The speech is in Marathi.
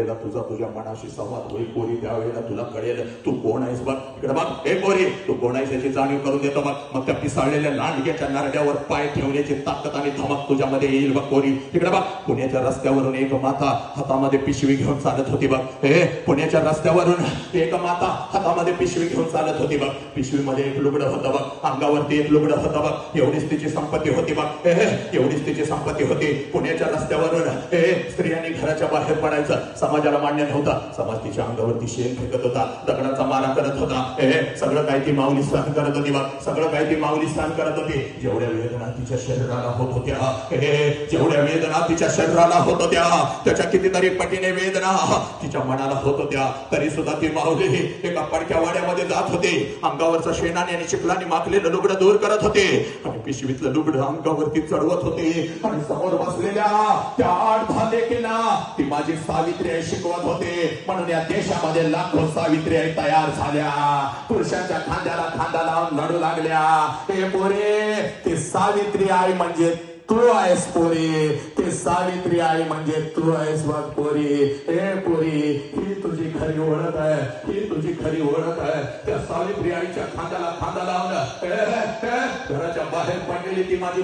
त्यावेळेला तुझा तुझ्या मनाशी संवाद होईल कोरी त्यावेळेला तुला कळेल तू कोण आहेस बघ. इकडे बघ हे कोरी तू कोण आहेस याची जाणीव करून देतो बघ. मग त्या पिसाळलेल्या लांडग्याच्या नारड्यावर पाय ठेवण्याची ताकद आणि धमक तुझ्यामध्ये येईल बघ कोरी इकडे बघ पुण्याच्या रस्त्यावरून एक माता हातामध्ये पिशवी घेऊन चालत होती बघ. हे पुण्याच्या रस्त्यावरून एक माता हातामध्ये पिशवी घेऊन चालत होती बघ. पिशवीमध्ये एक लुगडं होतं बघ. अंगावरती एक लुगडं होतं बघ. एवढीच तिची संपत्ती होती बघ. एवढीच तिची संपत्ती होती. पुण्याच्या रस्त्यावरून हे स्त्रियांनी घराच्या बाहेर पडायचं. समाजाला मान्य नव्हता. समाज तिच्या अंगावरती शेण फेकत होता. दगडाचा मारा करत होता. हे, सगळं काही ती माऊली सहन करत होती बा. सगळं काही ती माऊली सहन करत होती. जेवढ्या वेदना तिच्या शरीराला होत होत्या हे, जेवढ्या वेदना तिच्या शरीराला होत होत्या त्याच्या कितीतरी पटीने वेदना तिच्या मनाला होत होत्या. तरी सुद्धा ती माऊली एका पडक्या वाड्यामध्ये जात होते. अंगावरचा शेणाने आणि चिखलाने माखलेलं लुगडं दूर करत होते. आणि पिशवीतलं लुगडं अंगावरती चढवत होते. आणि समोर बसलेल्या त्या आठ दहा ती माझी सावित्री आई शिकवत होते. म्हणून या देशामध्ये लाखो सावित्री तयार झाल्या. पुरुषांच्या खांद्याला खांदा लावून लढू लागल्या. हे पोरे ते सावित्री आई म्हणजे तू आहेस पोरी. ते सावित्री आई म्हणजे तू आहेस बघ पोरी. हे पोरी ही तुझी खरी ओळख आहे. ही तुझी खरी ओळख आहे. त्या सावित्री आईच्या खांद्याला खांदा लावलं घराच्या बाहेर पडलेली ती माझी